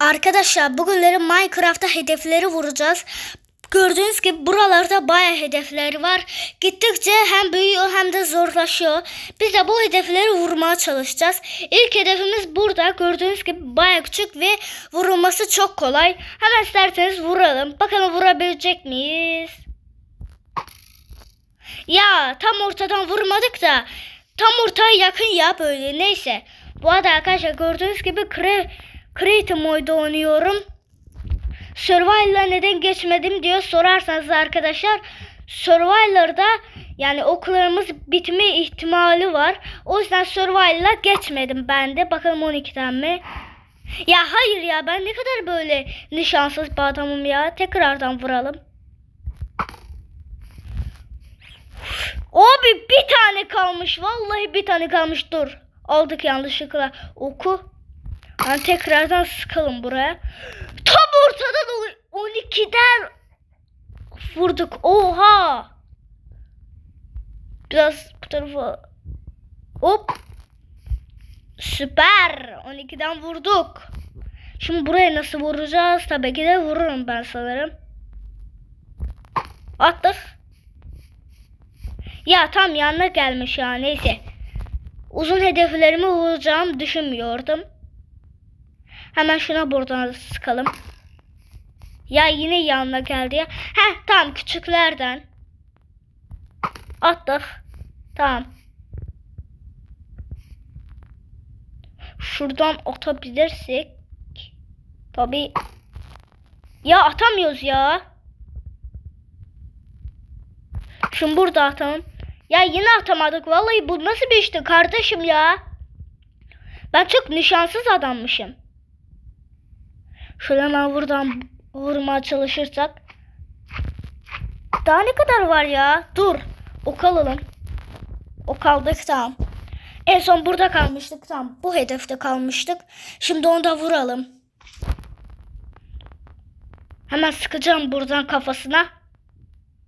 Arkadaşlar bugünleri Minecraft'ta hedefleri vuracağız. Gördüğünüz gibi buralarda bayağı hedefleri var. Gittikçe hem büyüyor hem de zorlaşıyor. Biz de bu hedefleri vurmaya çalışacağız. İlk hedefimiz burada. Gördüğünüz gibi bayağı küçük ve vurulması çok kolay. Hemen isterseniz vuralım. Bakalım vurabilecek miyiz? Ya tam ortadan vurmadık da tam ortaya yakın ya böyle neyse. Bu arada arkadaşlar gördüğünüz gibi Cre Creative Mode oynuyorum. Survivor'la neden geçmedim diye sorarsanız arkadaşlar Survivor'da yani okullarımız bitme ihtimali var. O yüzden Survivor'la geçmedim ben de. Bakalım 12'den mi? Ya hayır ya ben ne kadar böyle nişansız bir adamım ya. Tekrardan vuralım. Abi bir tane kalmış. Vallahi bir tane kalmış. Dur. Aldık yanlışlıkla. Oku. Ben tekrardan sıkalım buraya. Tam ortadan o- 12'den vurduk. Oha. Biraz bu tarafa. Hop. Süper. 12'den vurduk. Şimdi buraya nasıl vuracağız? Tabii ki de vururum ben sanırım. Attık. Ya tam yanına gelmiş ya neyse. Uzun hedeflerimi vuracağım düşünmüyordum. Hemen şuna buradan sıkalım. Ya yine yanına geldi ya. Heh tamam küçüklerden. Attık. Tamam. Şuradan atabilirsek. Tabi. Ya atamıyoruz ya. Şimdi burada atalım. Ya yine atamadık. Vallahi bu nasıl bir işti kardeşim ya. Ben çok nişansız adammışım. Şöyle hemen buradan vurmaya çalışırsak. Daha ne kadar var ya? Dur. Ok alalım. Ok aldık tamam. En son burada kalmıştık tamam. Bu hedefte kalmıştık. Şimdi onu da vuralım. Hemen sıkacağım buradan kafasına.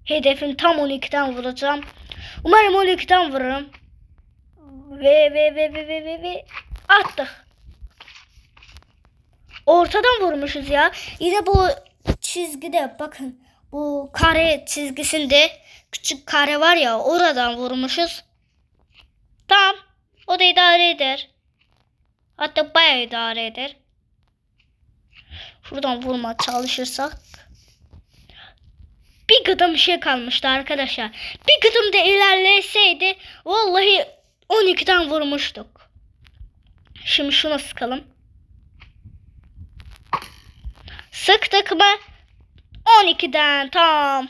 Hedefin tam 12'den vuracağım. Umarım 12'den vururum. Ve ve ve ve ve ve ve attık. Ortadan vurmuşuz ya. Yine bu çizgide bakın. Bu kare çizgisinde küçük kare var ya oradan vurmuşuz. Tamam. O da idare eder. Hatta bayağı idare eder. Şuradan vurma çalışırsak. Bir gıdım şey kalmıştı arkadaşlar. Bir gıdım da ilerleseydi vallahi 12'den vurmuştuk. Şimdi şuna sıkalım. Sıktık mı? 12'den tam.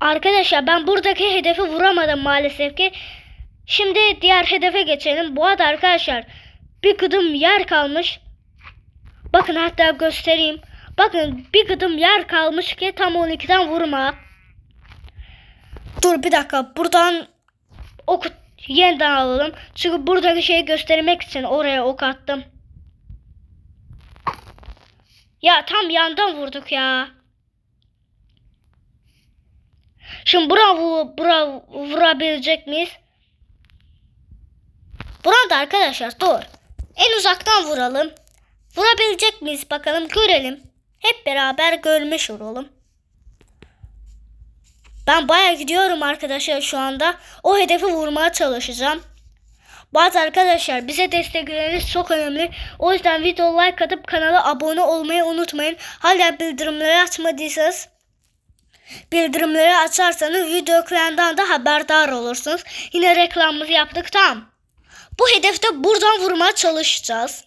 Arkadaşlar ben buradaki hedefi vuramadım maalesef ki. Şimdi diğer hedefe geçelim. Bu arada arkadaşlar bir gıdım yer kalmış. Bakın hatta göstereyim. Bakın bir gıdım yer kalmış ki tam 12'den vurma. Dur bir dakika buradan oku yeniden alalım. Çünkü buradaki şeyi göstermek için oraya ok attım. Ya tam yandan vurduk ya. Şimdi bura, vu- bura vurabilecek miyiz? Burada arkadaşlar dur. En uzaktan vuralım. Vurabilecek miyiz bakalım görelim. Hep beraber görmüş olalım. Ben bayağı gidiyorum arkadaşlar şu anda. O hedefi vurmaya çalışacağım. Bazı arkadaşlar bize destekleriniz çok önemli. O yüzden video like atıp kanala abone olmayı unutmayın. Hala bildirimleri açmadıysanız bildirimleri açarsanız video ekranda da haberdar olursunuz. Yine reklamımızı yaptık tamam. Bu hedefte buradan vurmaya çalışacağız.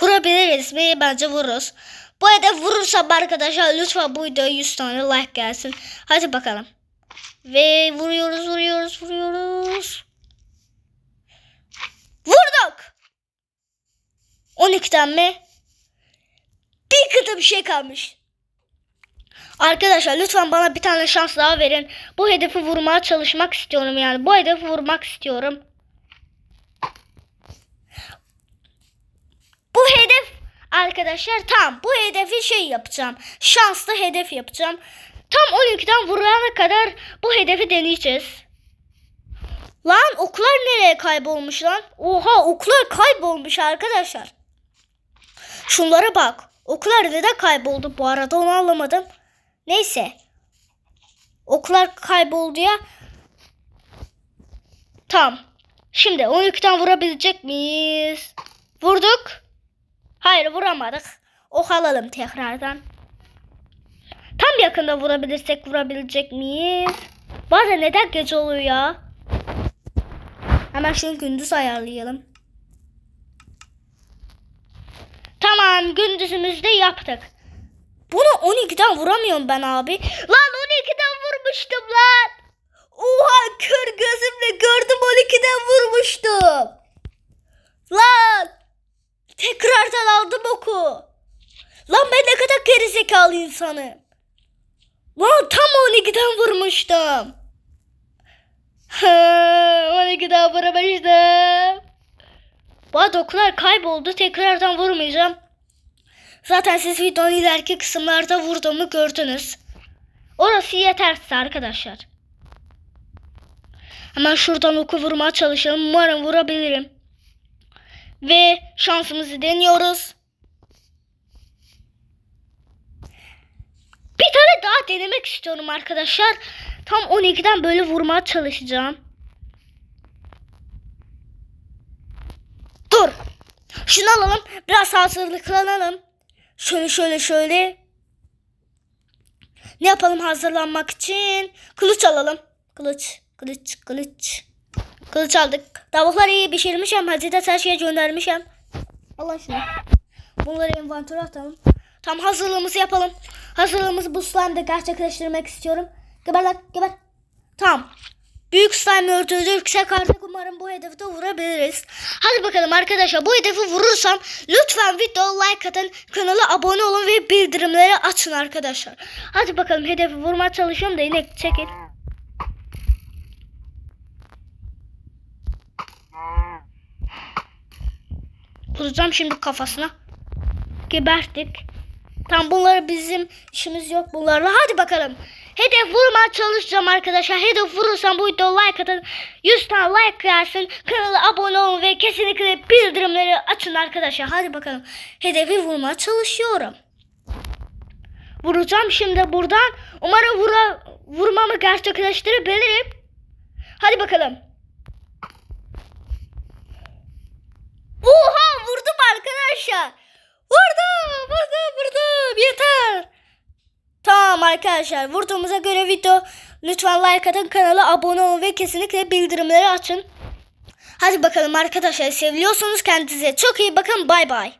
Vurabiliriz mi? Bence vururuz. Bu hedef vurursam arkadaşlar lütfen bu videoya 100 tane like gelsin. Hadi bakalım. Ve vuruyoruz vuruyoruz vuruyoruz. Vurduk. 12'den mi? Bir kıta bir şey kalmış. Arkadaşlar lütfen bana bir tane şans daha verin. Bu hedefi vurmaya çalışmak istiyorum yani. Bu hedefi vurmak istiyorum. Bu hedef arkadaşlar tam bu hedefi şey yapacağım. Şanslı hedef yapacağım. Tam 12'den vurana kadar bu hedefi deneyeceğiz. Lan oklar nereye kaybolmuş lan? Oha oklar kaybolmuş arkadaşlar. Şunlara bak. Oklar neden kayboldu bu arada onu anlamadım. Neyse. Oklar kayboldu ya. Tamam. Şimdi 12'den vurabilecek miyiz? Vurduk. Hayır vuramadık. Ok alalım tekrardan. Tam yakında vurabilirsek vurabilecek miyiz? Bazen neden gece oluyor ya? Hemen şunu gündüz ayarlayalım. Tamam gündüzümüzde yaptık. Bunu 12'den vuramıyorum ben abi. Lan 12'den vurmuştum lan. Oha kör gözümle gördüm 12'den vurmuştum. Lan. Tekrardan aldım oku. Lan ben ne kadar gerizekalı insanım. Lan tam 12'den vurmuştum. Ha, 12'den vurmuştum. Bu dokular kayboldu. Tekrardan vurmayacağım. Zaten siz videonun ileriki kısımlarda vurduğumu gördünüz. Orası yeter size arkadaşlar. Hemen şuradan oku vurmaya çalışalım. Umarım vurabilirim. Ve şansımızı deniyoruz. Bir tane daha denemek istiyorum arkadaşlar. Tam 12'den böyle vurmaya çalışacağım. Dur. Şunu alalım. Biraz hazırlıklanalım. Şöyle şöyle şöyle. Ne yapalım hazırlanmak için? Kılıç alalım. Kılıç, kılıç, kılıç. Kılıç aldık. Tavukları iyi pişirmişim. Hazreti her şeye göndermişim. Allah şunu. Bunları envantöre atalım. Tam hazırlığımızı yapalım. Hazırlığımızı bu slime'da gerçekleştirmek istiyorum. Geber lan geber. Tamam. Büyük slime öldürdükse artık umarım bu hedefi de vurabiliriz. Hadi bakalım arkadaşlar bu hedefi vurursam lütfen video like atın, kanala abone olun ve bildirimleri açın arkadaşlar. Hadi bakalım hedefi vurmaya çalışıyorum da yine çekil. Vuracağım şimdi kafasına. Geberttik. Tam bunları bizim işimiz yok bunlarla. Hadi bakalım. Hedef vurmaya çalışacağım arkadaşlar. Hedef vurursam bu videoya like atın. 100 tane like gelsin. Kanala abone olun ve kesinlikle bildirimleri açın arkadaşlar. Hadi bakalım. Hedefi vurmaya çalışıyorum. Vuracağım şimdi buradan. Umarım vura, vurmamı gerçekleştirebilirim. Hadi bakalım. Oha vurdum arkadaşlar. Vurdum vurdum arkadaşlar. Vurduğumuza göre video. Lütfen like atın kanala abone olun ve kesinlikle bildirimleri açın. Hadi bakalım arkadaşlar. Seviyorsanız kendinize. Çok iyi. Bakın bay bay.